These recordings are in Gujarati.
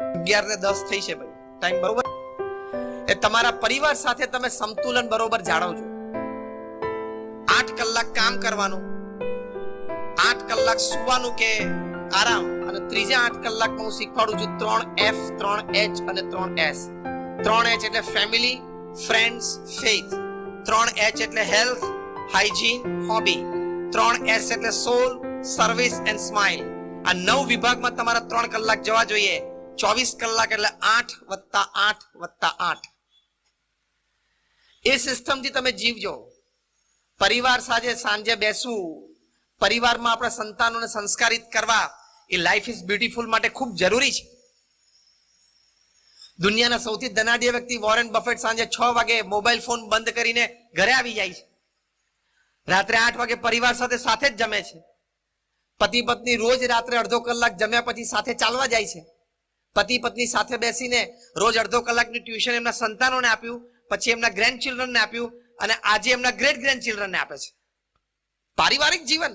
અગિયાર ને દસ થઈ છે ભાઈ. ટાઈમ બરોબર? એ તમારા પરિવાર સાથે તમે સંતુલન બરોબર જાળવજો. આઠ કલાક કામ કરવાનું, આઠ કલાક સુવાનું કે આરામ, અને ત્રીજા આઠ કલાકમાં હું શીખવાડું છું ત્રણ એફ ત્રણ એચ અને ત્રણ એસ ત્રણ એચ એટલે ફેમિલી ફ્રેન્ડ્સ ફેથ ત્રણ એચ એટલે હેલ્થ હાઇજીન હોબી ત્રણ એસ એટલે સોલ સર્વિસ એન્ડ સ્માઇલ આ નવ વિભાગમાં તમારા ત્રણ કલાક જવા જોઈએ. ચોવીસ કલાક એટલે આઠ વત્તા આઠ વત્તા આઠ. એ સિસ્ટમથી તમે જીવજો. પરિવાર સાથે સાંજે બેસવું, પરિવારમાં આપણા સંતાનોને સંસ્કારિત કરવા, એ લાઈફ ઇઝ બ્યુટીફુલ માટે ખૂબ જરૂરી છે. દુનિયાના સૌથી ધનાઢ્ય વ્યક્તિ વોરેન બફેટ સાંજે છ વાગે મોબાઈલ ફોન બંધ કરીને ઘરે આવી જાય છે. રાત્રે આઠ વાગે પરિવાર સાથે સાથે જ જમે છે. પતિ પત્ની રોજ રાત્રે અડધો કલાક જમ્યા પછી સાથે ચાલવા જાય છે. પતિ પત્ની સાથે બેસીને રોજ અડધો કલાકની ટ્યુશન એમના સંતાનોને આપ્યું, પછી એમના ગ્રેન્ડ ચિલ્ડ્રનને આપ્યું અને આજે એમના ગ્રેટ ગ્રેન્ડ ચિલ્ડ્રનને આપે છે. પારિવારિક જીવન.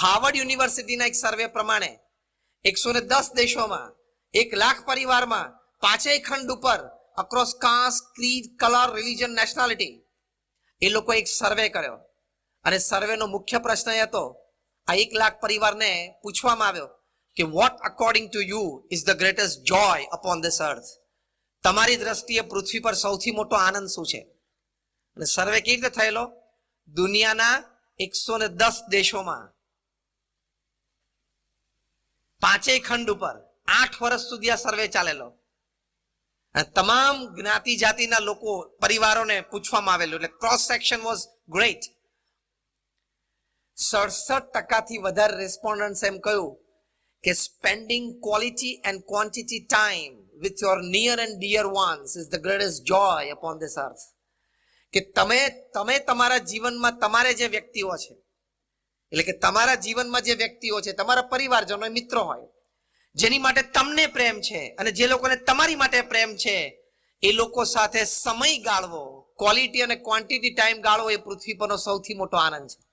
હાર્વર્ડ યુનિવર્સિટીના એક સર્વે પ્રમાણે એકસો ને દસ દેશોમાં એક લાખ પરિવારમાં પાંચેય ખંડ ઉપર across caste creed colour religion nationality એ લોકો એક સર્વે કર્યો. અને સર્વેનો મુખ્ય પ્રશ્ન એ હતો, આ એક લાખ પરિવારને પૂછવામાં આવ્યો કે what according to you is the greatest joy upon this earth તમારી દ્રષ્ટિએ પૃથ્વી પર સૌથી મોટો આનંદ શું છે? અને સર્વે કેવી રીતે થયેલો? દુનિયાના એકસો ને દસ દેશોમાં. પાંચેય ખંડ ઉપર. આઠ વર્ષ સુધી આ સર્વે ચાલેલો. તમામ જ્ઞાતિ જાતિના લોકો, પરિવારોને પૂછવામાં આવેલું. એટલે ક્રોસ સેક્શન વોઝ ગ્રેટ સડસઠ ટકાથી વધારે રેસ્પોન્ડન્ટ્સ એમ કહ્યું. કે spending quality and quantity time with your near and dear ones is the greatest joy upon this earth કે તમે તમે તમારા જીવનમાં તમારે જે વ્યક્તિઓ છે, એટલે કે તમારા જીવનમાં જે વ્યક્તિઓ છે, તમારા પરિવારજનો મિત્રો હોય, જેની માટે તમને પ્રેમ છે અને જે લોકોને તમારી માટે પ્રેમ છે, એ લોકો સાથે સમય ગાળવો ક્વોલિટી અને ક્વોન્ટિટી ટાઈમ ગાળવો એ પૃથ્વી પરનો સૌથી મોટો આનંદ છે.